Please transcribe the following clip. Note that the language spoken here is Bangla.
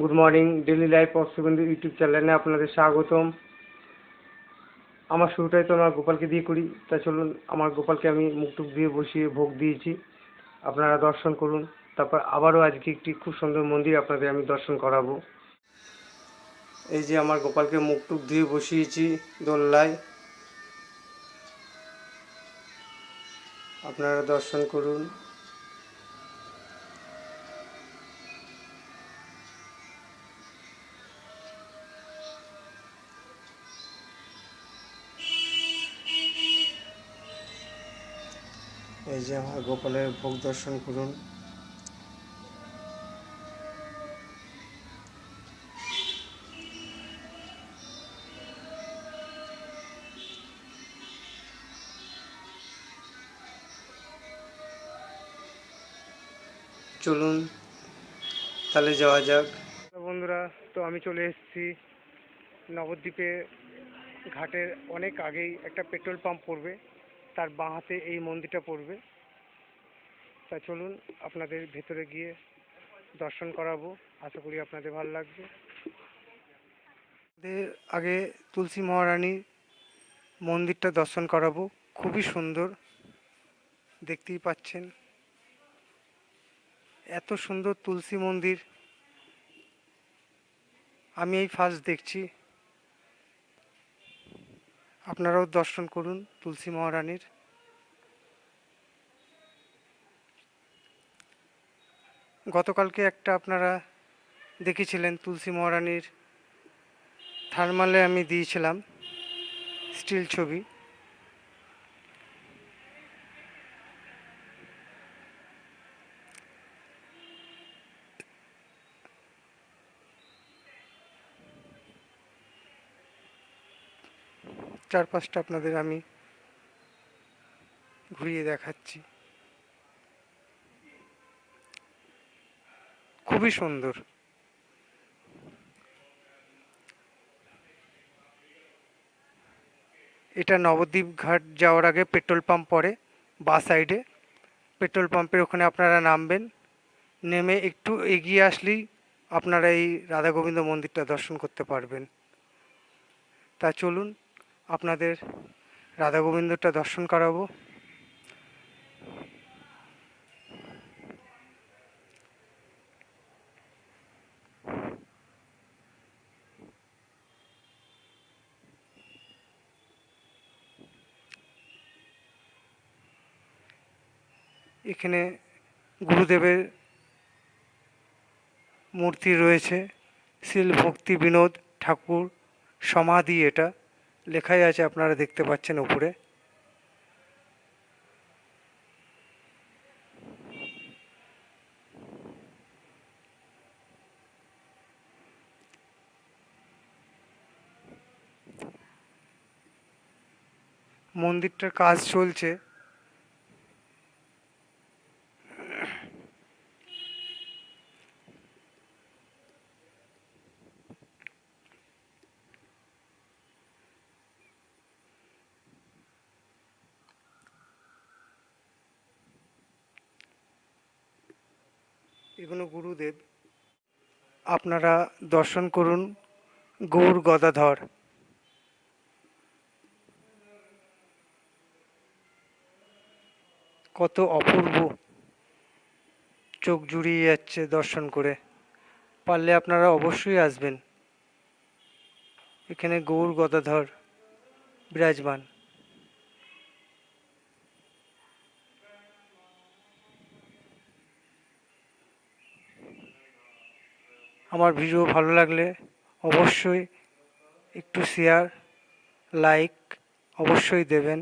Good morning daily life of YouTube চ্যানেলে আপনাদের স্বাগতম। আমার শুরুটাই তো আমার গোপালকে দিয়ে করি, তা চলুন আমার গোপালকে আমি মুখটুক দিয়ে বসিয়ে ভোগ দিয়েছি। আপনারা দর্শন করুন, তারপর আবারও আজকে একটি খুব সুন্দর মন্দির আপনাদের আমি দর্শন করাবো। এই যে আমার গোপালকে মুখটুক দিয়ে বসিয়েছি দোল্লায় আপনারা দর্শন করুন। এই যে আমার গোপালের ভোগ দর্শন করুন। চলুন, তাহলে যাওয়া যাক। বন্ধুরা, তো আমি চলে এসেছি নবদ্বীপে ঘাটের অনেক আগেই একটা পেট্রোল পাম্প পড়বে। তার বাঁ হাতে এই মন্দিরটা পড়বে। তা চলুন আপনাদের ভেতরে গিয়ে দর্শন করাবো। আশা করি আপনাদের ভালো লাগবে। আমাদের আগে তুলসী মহারানীর মন্দিরটা দর্শন করাবো। খুবই সুন্দর। দেখতেই পাচ্ছেন। এত সুন্দর তুলসী মন্দির। আমি এই ফার্স্ট দেখছি। আপনারাও দর্শন করুন তুলসী মহারানীর। গতকালকে একটা আপনারা দেখেছিলেন তুলসী মহারানীর থার্মালে আমি দিয়েছিলাম স্টিল ছবি। চারপাশটা আপনাদের আমি ঘুরিয়ে দেখাচ্ছি। খুবই সুন্দর। এটা নবদ্বীপ ঘাট যাওয়ার আগে পেট্রোল পাম্প পড়ে, বা সাইডে পেট্রোল পাম্পের ওখানে আপনারা নামবেন, নেমে একটু এগিয়ে আসলেই আপনারা এই রাধা গোবিন্দ মন্দিরটা দর্শন করতে পারবেন। তা চলুন আপনাদের রাধা গোবিন্দটা দর্শন করাবো। এখানে গুরুদেবের মূর্তি রয়েছে, শিল ভক্তি বিনোদ ঠাকুর, সমাধি এটা। লেখাই আছে আপনারা দেখতে পাচ্ছেন উপরে। মন্দিরটার কাজ চলছে। এগুলো গুরুদেব, আপনারা দর্শন করুন গৌর গদাধর। কত অপূর্ব চোখ জুড়িয়ে যাচ্ছে দর্শন করে। পারলে আপনারা অবশ্যই আসবেন। এখানে গৌর গদাধর বিরাজমান। আমার ভিডিও ভালো লাগলে অবশ্যই একটু শেয়ার লাইক অবশ্যই দেবেন।